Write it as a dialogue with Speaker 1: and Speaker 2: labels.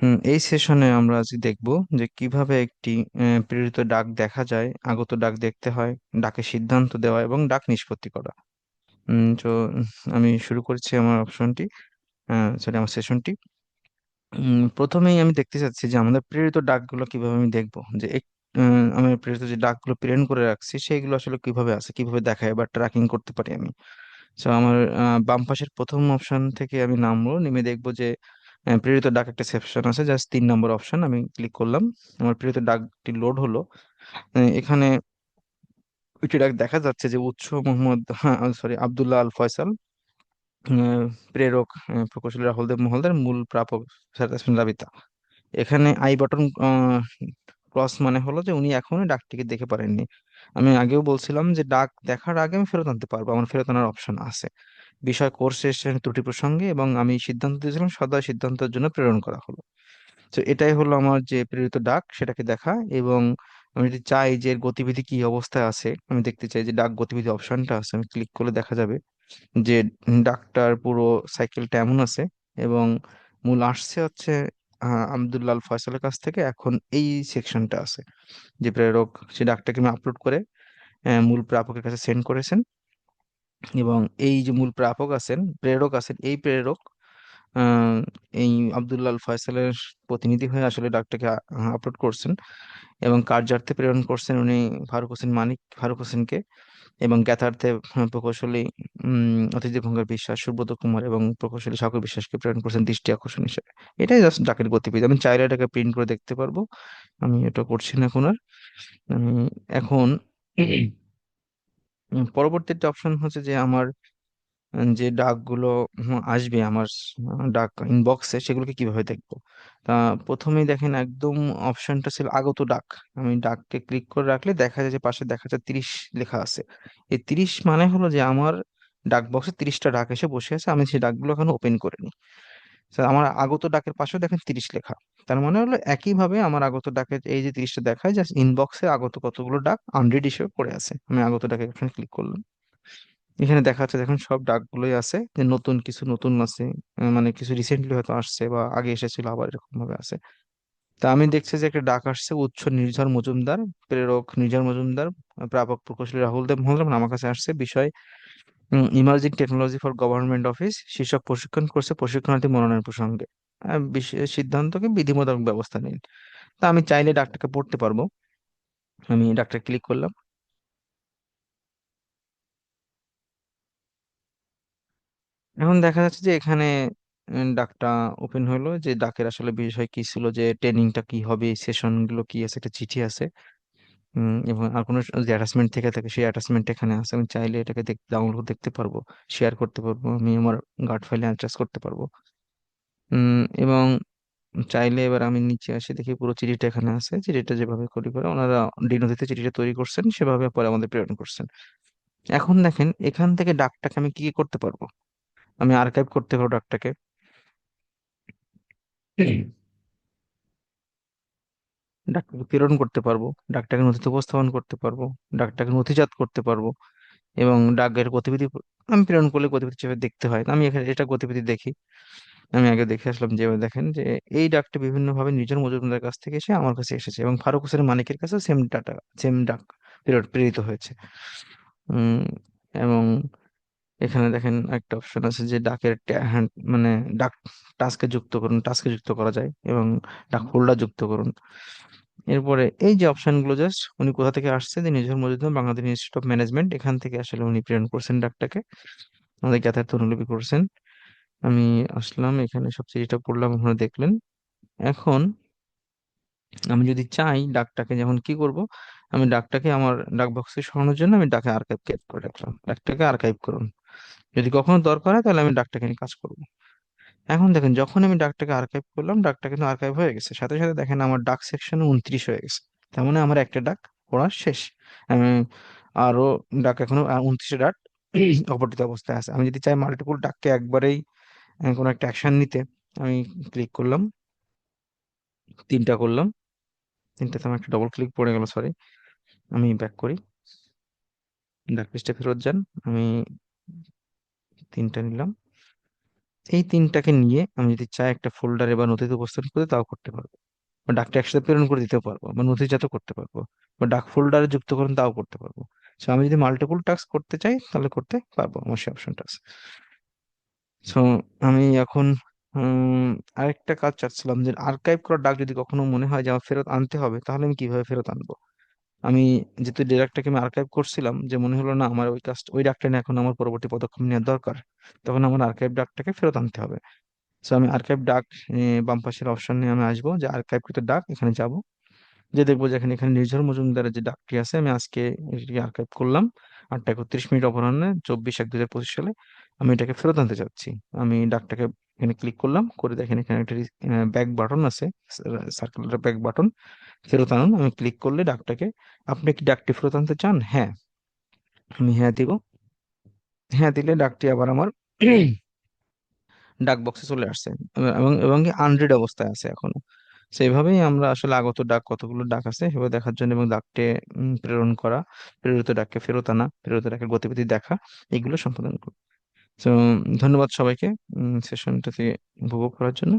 Speaker 1: হুম, এই সেশনে আমরা আজ দেখব যে কীভাবে একটি প্রেরিত ডাক দেখা যায়, আগত ডাক দেখতে হয়, ডাকে সিদ্ধান্ত দেওয়া এবং ডাক নিষ্পত্তি করা। তো আমি শুরু করছি আমার অপশনটি সরি আমার সেশনটি প্রথমেই আমি দেখতে চাচ্ছি যে আমাদের প্রেরিত ডাকগুলো কীভাবে আমি দেখব? যে আমি প্রেরিত যে ডাকগুলো প্রেরণ করে রাখছি, সেইগুলো আসলে কীভাবে আছে, কীভাবে দেখায় বা ট্র্যাকিং করতে পারি আমি? তো আমার বাম পাশের প্রথম অপশন থেকে আমি নামবো, নেমে দেখব যে প্রেরিত ডাক একটা সেকশন আছে জাস্ট তিন নম্বর অপশন আমি ক্লিক করলাম। আমার প্রেরিত ডাকটি লোড হলো। এখানে ওইটি ডাক দেখা যাচ্ছে যে উৎস মোহাম্মদ হ্যাঁ সরি আবদুল্লাহ আল ফয়সাল প্রেরক প্রকৌশলী রাহুল দেব মহলদার, মূল প্রাপক রাবিতা এখানে আই বাটন ক্রস মানে হলো যে উনি এখনও ডাকটিকে দেখে পারেননি। আমি আগেও বলছিলাম যে, ডাক দেখার আগে আমি ফেরত আনতে পারব। আমার ফেরত আনার অপশন আছে। বিষয় কোর্স শেষের ত্রুটি প্রসঙ্গে এবং আমি সিদ্ধান্ত দিয়েছিলাম সদা সিদ্ধান্তের জন্য প্রেরণ করা হলো। তো এটাই হলো আমার যে প্রেরিত ডাক, সেটাকে দেখা এবং আমি যদি চাই যে গতিবিধি কি অবস্থায় আছে, আমি দেখতে চাই যে ডাক গতিবিধি অপশনটা আছে, আমি ক্লিক করলে দেখা যাবে যে ডাকটার পুরো সাইকেলটা এমন আছে এবং মূল আসছে হচ্ছে আহ, আব্দুল্লাহ আল ফয়সালের কাছ থেকে এখন এই সেকশনটা আছে। যে প্রেরক সে ডাকটাকে আমি আপলোড করে মূল প্রাপকের কাছে সেন্ড করেছেন এবং এই যে মূল প্রাপক আছেন প্রেরক আছেন এই প্রেরক এই আব্দুল্লাহ আল ফয়সালের প্রতিনিধি হয়ে আসলে ডাকটাকে আপলোড করছেন এবং কার্যার্থে প্রেরণ করছেন উনি ফারুক হোসেন মানিক ফারুক হোসেনকে এবং জ্ঞাতার্থে প্রকৌশলী উম অতিথি ভঙ্গার বিশ্বাস সুব্রত কুমার এবং প্রকৌশলী সাগর বিশ্বাসকে প্রেরণ করছেন দৃষ্টি আকর্ষণ হিসেবে। এটাই জাস্ট ডাকের গতিবিধি। আমি চাইলে এটাকে প্রিন্ট করে দেখতে পারব। আমি এটা করছি না এখন আর। এখন পরবর্তী একটা অপশন হচ্ছে যে আমার যে ডাকগুলো আসবে আমার ডাক ইনবক্সে সেগুলোকে কীভাবে দেখব? তা প্রথমেই দেখেন একদম অপশনটা ছিল আগত ডাক। আমি ডাককে ক্লিক করে রাখলে দেখা যায় যে পাশে দেখা যায় তিরিশ লেখা আছে। এই তিরিশ মানে হলো যে আমার ডাক বক্সে তিরিশটা ডাক এসে বসে আছে, আমি সেই ডাকগুলো এখন ওপেন করিনি। স্যার আমার আগত ডাকের পাশেও দেখেন তিরিশ লেখা। তার মানে হলো একইভাবে আমার আগত ডাকের এই যে তিরিশটা দেখায় জাস্ট ইনবক্সে আগত কতগুলো ডাক আনরিড হিসেবে পড়ে আছে। আমি আগত ডাকে এখানে ক্লিক করলাম। এখানে দেখা যাচ্ছে দেখুন সব ডাকগুলোই আছে যে নতুন কিছু, নতুন আছে মানে কিছু রিসেন্টলি হয়তো আসছে বা আগে এসেছিল, আবার এরকম ভাবে আছে। তা আমি দেখছি যে একটা ডাক আসছে উৎস নির্ঝর মজুমদার, প্রেরক নির্ঝর মজুমদার, প্রাপক প্রকৌশলী রাহুল দেব মহল আমার কাছে আসছে, বিষয় emerging technology for government office শীর্ষক প্রশিক্ষণ করছে প্রশিক্ষণার্থী মনোনয়ন প্রসঙ্গে। সিদ্ধান্তকে বিধিমূলক ব্যবস্থা নিন। তা আমি চাইলে ডাকটাকে পড়তে পারব। আমি ডাক্তার ক্লিক করলাম। এখন দেখা যাচ্ছে যে এখানে ডাকটা ওপেন হলো যে ডাকের আসলে বিষয় কি ছিল যে ট্রেনিংটা কি হবে সেশনগুলো কি আছে একটা চিঠি আছে। উম, এবং আর কোনো যে থেকে থাকে সেই অ্যাটাচমেন্ট এখানে আছে। আমি চাইলে এটাকে দেখ ডাউনলোড দেখতে পারব শেয়ার করতে পারব আমি আমার গার্ড ফাইলে অ্যাটাচ করতে পারব। উম, এবং চাইলে এবার আমি নিচে আসি দেখি পুরো চিঠিটা এখানে আছে। চিঠিটা যেভাবে করি করে ওনারা ডিনোতে চিঠিটা তৈরি করছেন সেভাবে পরে আমাদের প্রেরণ করছেন। এখন দেখেন এখান থেকে ডাকটাকে আমি কি করতে পারব? আমি আর্কাইভ করতে পারব ডাকটাকে ডাকটাকে প্রেরণ করতে পারব ডাকটাকে নথিতে উপস্থাপন করতে পারব ডাকটাকে নথিজাত করতে পারব, এবং ডাকের গতিবিধি আমি প্রেরণ করলে গতিবিধি হিসেবে দেখতে হয়। আমি এখানে এটা গতিবিধি দেখি। আমি আগে দেখে আসলাম যে দেখেন যে, এই ডাকটা বিভিন্ন ভাবে নিজের মজুমদারের কাছ থেকে এসে আমার কাছে এসেছে, এবং ফারুক হোসেন মানিকের কাছে সেম ডাটা সেম ডাক প্রেরিত হয়েছে। এবং এখানে দেখেন একটা অপশন আছে যে ডাকের মানে ডাক টাস্কে যুক্ত করুন টাস্কে যুক্ত করা যায় এবং ডাক হোল্ডার যুক্ত করুন। এরপরে এই যে অপশনগুলো জাস্ট উনি কোথা থেকে আসছে? যে নিজের Majumdar Bangladesh institute of management এখান থেকে আসলে উনি প্রেরণ করছেন ডাকটাকে আমাদের যথার্থ অনুলিপি করছেন। আমি আসলাম এখানে সব চিঠিটা পড়লাম, ওখানে দেখলেন। এখন আমি যদি চাই ডাকটাকে যখন কি করব? আমি ডাকটাকে আমার ডাক বক্সে সরানোর জন্য আমি ডাকে আর্কাইভ করে রাখলাম। ডাকটাকে আর্কাইভ করুন। যদি কখনো দরকার হয় তাহলে আমি ডাকটাকে নিয়ে কাজ করব। এখন দেখেন, যখন আমি ডাকটাকে আর্কাইভ করলাম, ডাকটা কিন্তু আর্কাইভ হয়ে গেছে। সাথে সাথে দেখেন আমার ডাক সেকশন উনত্রিশ হয়ে গেছে। তার মানে আমার একটা ডাক পড়া শেষ। আমি আরও ডাক এখনও উনত্রিশে ডাক অপঠিত অবস্থায় আছে। আমি যদি চাই মাল্টিপল ডাককে একবারেই কোনো একটা অ্যাকশন নিতে, আমি ক্লিক করলাম, তিনটা করলাম। তিনটাতে আমার একটা ডবল ক্লিক পড়ে গেল সরি আমি ব্যাক করি। ডাক লিস্টে ফেরত যান। আমি তিনটা নিলাম। এই তিনটাকে নিয়ে আমি যদি চাই একটা ফোল্ডারে বা নথিতে উপস্থাপন করতে তাও করতে পারব। বা ডাকটা একসাথে প্রেরণ করে দিতেও পারব, বা নথিজাত করতে পারব, বা ডাক ফোল্ডারে যুক্ত যুক্তকরণ তাও করতে পারব। সো আমি যদি মাল্টিপল টাস্ক করতে চাই, তাহলে করতে পারব আমার সেই অপশনটা আছে। সো আমি এখন আরেকটা কাজ চাচ্ছিলাম যে আর্কাইভ করা ডাক যদি কখনো মনে হয় যে আমার ফেরত আনতে হবে, তাহলে আমি কীভাবে ফেরত আনব? আমি যেহেতু ডিরেক্টটাকে আমি আর্কাইভ করছিলাম, যে মনে হলো না আমার ওই কাজ ওই নিয়ে এখন আমার পরবর্তী পদক্ষেপ নেওয়ার দরকার, তখন আমার আর্কাইভ ডাকটাকে ফেরত আনতে হবে। সো আমি আর্কাইভ ডাক বাম পাশের অপশন নিয়ে আমি আসব, যে আর্কাইভকৃত ডাক, এখানে যাব। যে দেখব যে এখানে এখানে নির্ঝর মজুমদারের যে ডাকটি আছে, আমি আজকে এটি আর্কাইভ করলাম। আটটা একত্রিশ মিনিট অপরাহ্নে চব্বিশ এক দুই হাজার পঁচিশ সালে আমি এটাকে ফেরত আনতে চাচ্ছি। আমি ডাকটাকে এখানে ক্লিক করলাম, করে দেখেন এখানে একটা ব্যাক বাটন আছে সার্কুলার ব্যাক বাটন ফেরত আনুন, আমি ক্লিক করলে ডাকটাকে, আপনি কি ডাকটি ফেরত আনতে চান? হ্যাঁ। আমি হ্যাঁ দিব। হ্যাঁ দিলে ডাকটি আবার আমার ডাক বক্সে চলে আসছে। এবং এবং কি আনরিড অবস্থায় আছে এখনও। সেইভাবেই আমরা আসলে আগত ডাক, কতগুলো ডাক আছে সেভাবে দেখার জন্য এবং ডাকটে প্রেরণ করা, প্রেরিত ডাককে ফেরত আনা, প্রেরিত ডাকের গতিবিধি দেখা, এগুলো সম্পাদন করি। তো ধন্যবাদ সবাইকে সেশনটাতে উপভোগ করার জন্য।